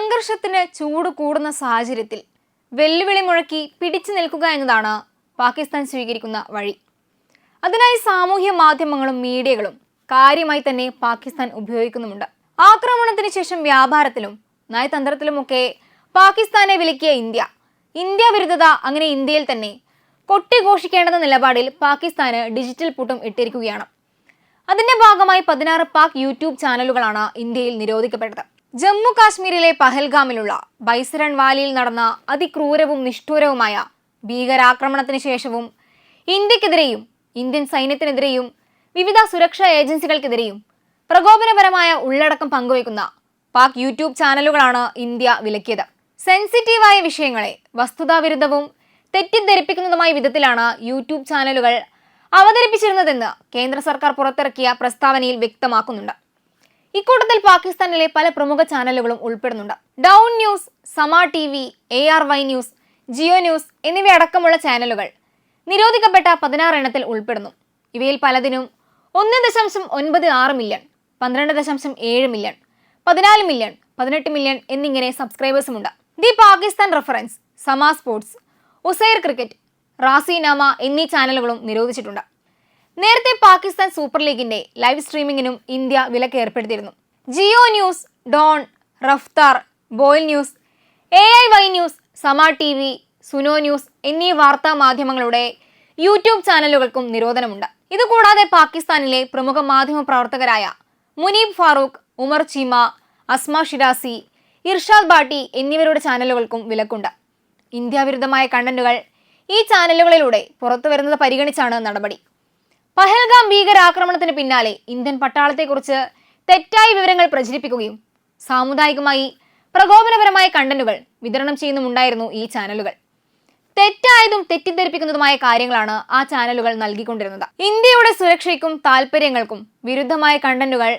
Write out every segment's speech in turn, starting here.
സംഘർഷത്തിന് ചൂട് കൂടുന്ന സാഹചര്യത്തിൽ വെല്ലുവിളി മുഴക്കി പിടിച്ചു നിൽക്കുക എന്നതാണ് പാകിസ്ഥാൻ സ്വീകരിക്കുന്ന വഴി. അതിനായി സാമൂഹ്യ മാധ്യമങ്ങളും മീഡിയകളും കാര്യമായി തന്നെ പാകിസ്ഥാൻ ഉപയോഗിക്കുന്നുമുണ്ട്. ആക്രമണത്തിന് ശേഷം വ്യാപാരത്തിലും നയതന്ത്രത്തിലുമൊക്കെ പാകിസ്ഥാനെ വിലക്കിയ ഇന്ത്യ. ഇന്ത്യ വിരുദ്ധത അങ്ങനെ ഇന്ത്യയിൽ തന്നെ കൊട്ടിഘോഷിക്കേണ്ടെന്ന നിലപാടിൽ പാകിസ്ഥാന് ഡിജിറ്റൽ പൂട്ടും ഇട്ടിരിക്കുകയാണ്. അതിന്റെ ഭാഗമായി പതിനാറ് പാക് യൂട്യൂബ് ചാനലുകളാണ് ഇന്ത്യയിൽ നിരോധിക്കപ്പെട്ടത്. ജമ്മു കാശ്മീരിലെ പഹൽഗാമിലുള്ള ബൈസരൺ വാലിയിൽ നടന്ന അതിക്രൂരവും നിഷ്ഠൂരവുമായ ഭീകരാക്രമണത്തിന് ശേഷവും ഇന്ത്യക്കെതിരെയും ഇന്ത്യൻ സൈന്യത്തിനെതിരെയും വിവിധ സുരക്ഷാ ഏജൻസികൾക്കെതിരെയും പ്രകോപനപരമായ ഉള്ളടക്കം പങ്കുവയ്ക്കുന്ന പാക് യൂട്യൂബ് ചാനലുകളാണ് ഇന്ത്യ വിലക്കിയത്. സെൻസിറ്റീവായ വിഷയങ്ങളെ വസ്തുതാവിരുദ്ധവും തെറ്റിദ്ധരിപ്പിക്കുന്നതുമായ വിധത്തിലാണ് യൂട്യൂബ് ചാനലുകൾ അവതരിപ്പിച്ചിരുന്നതെന്ന് കേന്ദ്ര സർക്കാർ പുറത്തിറക്കിയ പ്രസ്താവനയിൽ വ്യക്തമാക്കുന്നുണ്ട്. ഇക്കൂട്ടത്തിൽ പാകിസ്ഥാനിലെ പല പ്രമുഖ ചാനലുകളും ഉൾപ്പെടുന്നുണ്ട്. Dawn news Samaa T V A R Y news Geo news എന്നിവയടക്കമുള്ള ചാനലുകൾ നിരോധിക്കപ്പെട്ട പതിനാറ് എണ്ണത്തിൽ ഉൾപ്പെടുന്നു. ഇവയിൽ പലതിനും ഒന്ന് ദശാംശം ഒൻപത് ആറ് മില്യൺ പന്ത്രണ്ട് ദശാംശം ഏഴ് മില്യൺ പതിനാല് മില്യൺ പതിനെട്ട് മില്യൺ എന്നിങ്ങനെ സബ്സ്ക്രൈബേഴ്സുമുണ്ട്. The Pakistan reference Samaa sports Uzair cricket റാസിനാമ എന്നീ ചാനലുകളും നിരോധിച്ചിട്ടുണ്ട്. നേരത്തെ പാകിസ്ഥാൻ സൂപ്പർ ലീഗിന്റെ ലൈവ് സ്ട്രീമിംഗിനും ഇന്ത്യ വിലക്ക് ഏർപ്പെടുത്തിയിരുന്നു. Geo news Dawn Raftaar boil news A I Y news Samaa T V Suno news എന്നീ വാർത്താ മാധ്യമങ്ങളുടെ യൂട്യൂബ് ചാനലുകൾക്കും നിരോധനമുണ്ട്. ഇതുകൂടാതെ പാകിസ്ഥാനിലെ പ്രമുഖ മാധ്യമ പ്രവർത്തകരായ മുനീബ് ഫാറൂഖ് ഉമർ ചീമ അസ്മ ഷിരാസി ഇർഷാദ് ബാട്ടി എന്നിവരുടെ ചാനലുകൾക്കും വിലക്കുണ്ട്. ഇന്ത്യ വിരുദ്ധമായ കണ്ടന്റുകൾ ഈ ചാനലുകളിലൂടെ പുറത്തുവരുന്നത് പരിഗണിച്ചാണ് നടപടി. പഹൽഗാം ഭീകരാക്രമണത്തിന് പിന്നാലെ ഇന്ത്യൻ പട്ടാളത്തെക്കുറിച്ച് തെറ്റായ വിവരങ്ങൾ പ്രചരിപ്പിക്കുകയും സാമുദായികമായി പ്രകോപനപരമായ കണ്ടന്റുകൾ വിതരണം ചെയ്യുന്നുമുണ്ടായിരുന്നു ഈ ചാനലുകൾ. തെറ്റായതും തെറ്റിദ്ധരിപ്പിക്കുന്നതുമായ കാര്യങ്ങളാണ് ആ ചാനലുകൾ നൽകിക്കൊണ്ടിരുന്നത്. ഇന്ത്യയുടെ സുരക്ഷയ്ക്കും താല്പര്യങ്ങൾക്കും വിരുദ്ധമായ കണ്ടന്റുകൾ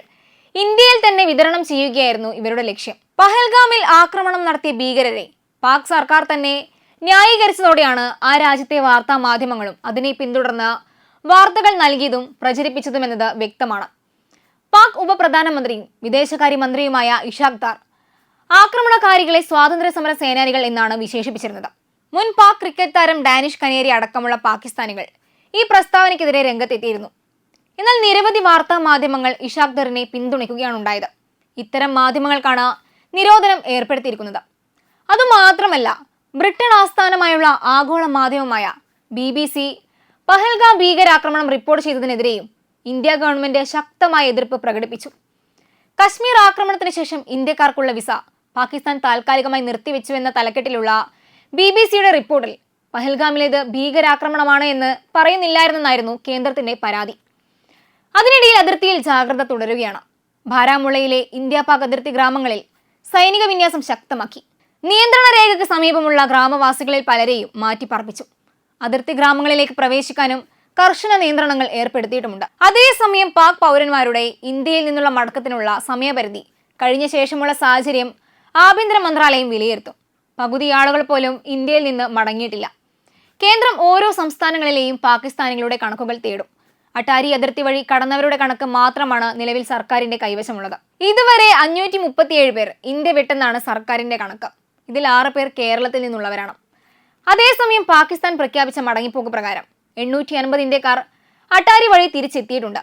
ഇന്ത്യയിൽ തന്നെ വിതരണം ചെയ്യുകയായിരുന്നു ഇവരുടെ ലക്ഷ്യം. പഹൽഗാമിൽ ആക്രമണം നടത്തിയ ഭീകരരെ പാക് സർക്കാർ തന്നെ ന്യായീകരിച്ചതോടെയാണ് ആ രാജ്യത്തെ വാർത്താ മാധ്യമങ്ങളും അതിനെ പിന്തുടർന്ന് വാർത്തകൾ നൽകിയതും പ്രചരിപ്പിച്ചതും എന്നത് വ്യക്തമാണ്. പാക് ഉപപ്രധാനമന്ത്രിയും വിദേശകാര്യമന്ത്രിയുമായ ഇഷാഖ് താർ ആക്രമണകാരികളെ സ്വാതന്ത്ര്യ സമര സേനാനികൾ എന്നാണ് വിശേഷിപ്പിച്ചിരുന്നത്. മുൻ പാക് ക്രിക്കറ്റ് താരം ഡാനിഷ് കനേരി അടക്കമുള്ള പാകിസ്ഥാനികൾ ഈ പ്രസ്താവനയ്ക്കെതിരെ രംഗത്തെത്തിയിരുന്നു. എന്നാൽ നിരവധി വാർത്താ മാധ്യമങ്ങൾ ഇഷാഖ് ധറിനെ പിന്തുണയ്ക്കുകയാണ് ഉണ്ടായത് ഇത്തരം മാധ്യമങ്ങൾക്കാണ് നിരോധനം ഏർപ്പെടുത്തിയിരിക്കുന്നത്. അതുമാത്രമല്ല ബ്രിട്ടൻ ആസ്ഥാനമായുള്ള ആഗോള മാധ്യമമായ ബി പഹൽഗാം ഭീകരാക്രമണം റിപ്പോർട്ട് ചെയ്തതിനെതിരെയും ഇന്ത്യ ഗവൺമെന്റ് ശക്തമായ എതിർപ്പ് പ്രകടിപ്പിച്ചു. കശ്മീർ ആക്രമണത്തിന് ശേഷം ഇന്ത്യക്കാർക്കുള്ള വിസ പാകിസ്ഥാൻ താൽക്കാലികമായി നിർത്തിവെച്ചുവെന്ന തലക്കെട്ടിലുള്ള ബി ബി സിയുടെ റിപ്പോർട്ടിൽ പഹൽഗാമിലേത് ഭീകരാക്രമണമാണ് എന്ന് പറയുന്നില്ലായിരുന്നെന്നായിരുന്നു കേന്ദ്രത്തിന്റെ പരാതി. അതിനിടയിൽ അതിർത്തിയിൽ ജാഗ്രത തുടരുകയാണ്. ബാരാമുള്ളയിലെ ഇന്ത്യ പാക് അതിർത്തി ഗ്രാമങ്ങളിൽ സൈനിക വിന്യാസം ശക്തമാക്കി. നിയന്ത്രണ രേഖയ്ക്ക് സമീപമുള്ള ഗ്രാമവാസികളിൽ പലരെയും മാറ്റിപ്പാർപ്പിച്ചു. അതിർത്തി ഗ്രാമങ്ങളിലേക്ക് പ്രവേശിക്കാനും കർശന നിയന്ത്രണങ്ങൾ ഏർപ്പെടുത്തിയിട്ടുമുണ്ട്. അതേസമയം പാക് പൗരന്മാരുടെ ഇന്ത്യയിൽ നിന്നുള്ള മടക്കത്തിനുള്ള സമയപരിധി കഴിഞ്ഞ ശേഷമുള്ള സാഹചര്യം ആഭ്യന്തര മന്ത്രാലയം വിലയിരുത്തും. പകുതി ആളുകൾ പോലും ഇന്ത്യയിൽ നിന്ന് മടങ്ങിയിട്ടില്ല. കേന്ദ്രം ഓരോ സംസ്ഥാനങ്ങളിലെയും പാകിസ്ഥാനികളുടെ കണക്കുകൾ തേടും. അട്ടാരി അതിർത്തി വഴി കടന്നവരുടെ കണക്ക് മാത്രമാണ് നിലവിൽ സർക്കാരിന്റെ കൈവശമുള്ളത്. ഇതുവരെ അഞ്ഞൂറ്റി മുപ്പത്തിയേഴ് പേർ ഇന്ത്യ വിട്ടെന്നാണ് സർക്കാരിന്റെ കണക്ക്. ഇതിൽ ആറ് പേർ കേരളത്തിൽ നിന്നുള്ളവരാണ്. അതേസമയം പാകിസ്ഥാൻ പ്രഖ്യാപിച്ച മടങ്ങിപ്പോക്ക് പ്രകാരം എണ്ണൂറ്റി അൻപത് ഇന്ത്യക്കാർ അട്ടാരി വഴി തിരിച്ചെത്തിയിട്ടുണ്ട്.